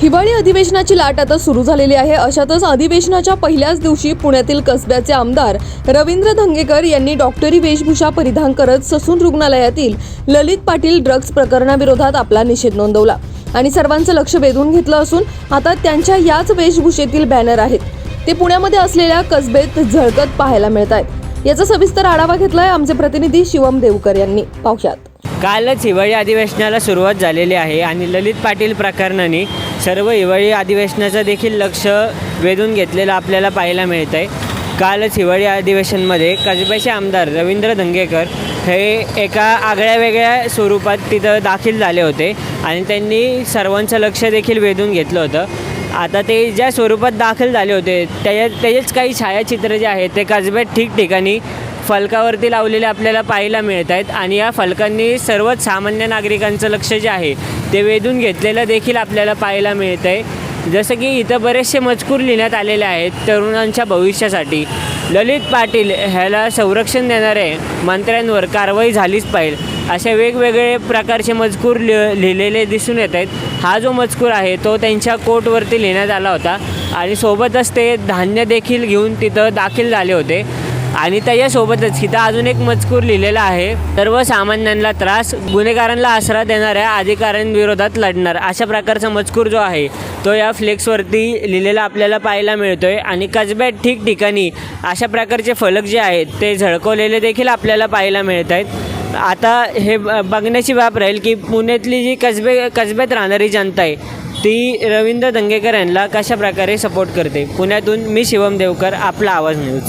हिवाळी अधिवेशनाची लाट आता सुरू झालेली आहे. अशातच अधिवेशनाच्या पहिल्याच दिवशी पुण्यातील कसब्याचे आमदार रवींद्र धंगेकर यांनी डॉक्टरी वेशभूषा परिधान करत ससून रुग्णालयातील ललित पाटील ड्रग्ज प्रकरणाविरोधात आपला निषेध नोंदवला. आणि सर्वांचं लक्ष वेधून घेतलं असून आता त्यांच्या याच वेशभूषेतील बॅनर आहेत. ते पुण्यामध्ये असलेल्या कसबेत झळकत पाहायला मिळत आहेत याचा सविस्तर आढावा घेतलाय आमचे प्रतिनिधी शिवम देवकर यांनी. पाहुयात. कालच हिवाळी अधिवेशनाला सुरुवात झालेली आहे आणि ललित पाटील प्रकरणाने सर्व हिवाळी अधिवेशनाचं देखील लक्ष वेधून घेतलेलं आपल्याला पाहायला मिळतं आहे कालच हिवाळी अधिवेशनमध्ये कसब्याचे आमदार रवींद्र धंगेकर हे एका आगळ्या वेगळ्या स्वरूपात तिथं दाखल झाले होते आणि त्यांनी सर्वांचं लक्ष देखील वेधून घेतलं होतं. आता ते ज्या स्वरूपात दाखल झाले होते त्याच्या त्याचेच काही छायाचित्र जे आहेत ते कसब्यात ठिकठिकाणी फलकावरती लावलेले आपल्याला पाहायला मिळत आहेत. आणि या फलकांनी सर्वच सामान्य नागरिकांचं लक्ष जे आहे ते वेधून घेतलेलं देखील आपल्याला पाहायला मिळत आहे. जसं की इथं बरेचसे मजकूर लिहिण्यात आलेले आहेत तरुणांच्या भविष्यासाठी. ललित पाटील ह्याला संरक्षण देणारे मंत्र्यांवर कारवाई झालीच पाहिजे. असे वेगवेगळे प्रकारचे मजकूर लि लिहिलेले दिसून येत आहेत. हा जो मजकूर आहे तो त्यांच्या कोर्टवरती लिहिण्यात आला होता. आणि सोबतच ते धान्य देखील घेऊन तिथं दाखल झाले होते. आणि त्याच्यासोबतच इथं अजून एक मजकूर लिहिलेला आहे. सर्वसामान्यांना त्रास गुन्हेगारांना आसरा देणाऱ्या अधिकाऱ्यांविरोधात लढणार. अशा प्रकारचा मजकूर जो आहे तो या फ्लेक्सवरती लिहिलेला आपल्याला पाहायला मिळतोय. आणि कसब्यात ठिकठिकाणी अशा प्रकारचे फलक जे आहेत ते झळकवलेले देखील आपल्याला पाहायला मिळत आहेत. आता हे ब- बघण्याची बाब राहील की पुण्यातली जी कसबे कसब्यात राहणारी जनता आहे ती रवींद्र दंगेकर यांना कशा प्रकारे सपोर्ट करते? पुण्यातून मी शिवम देवकर आपला आवाज न्यूज.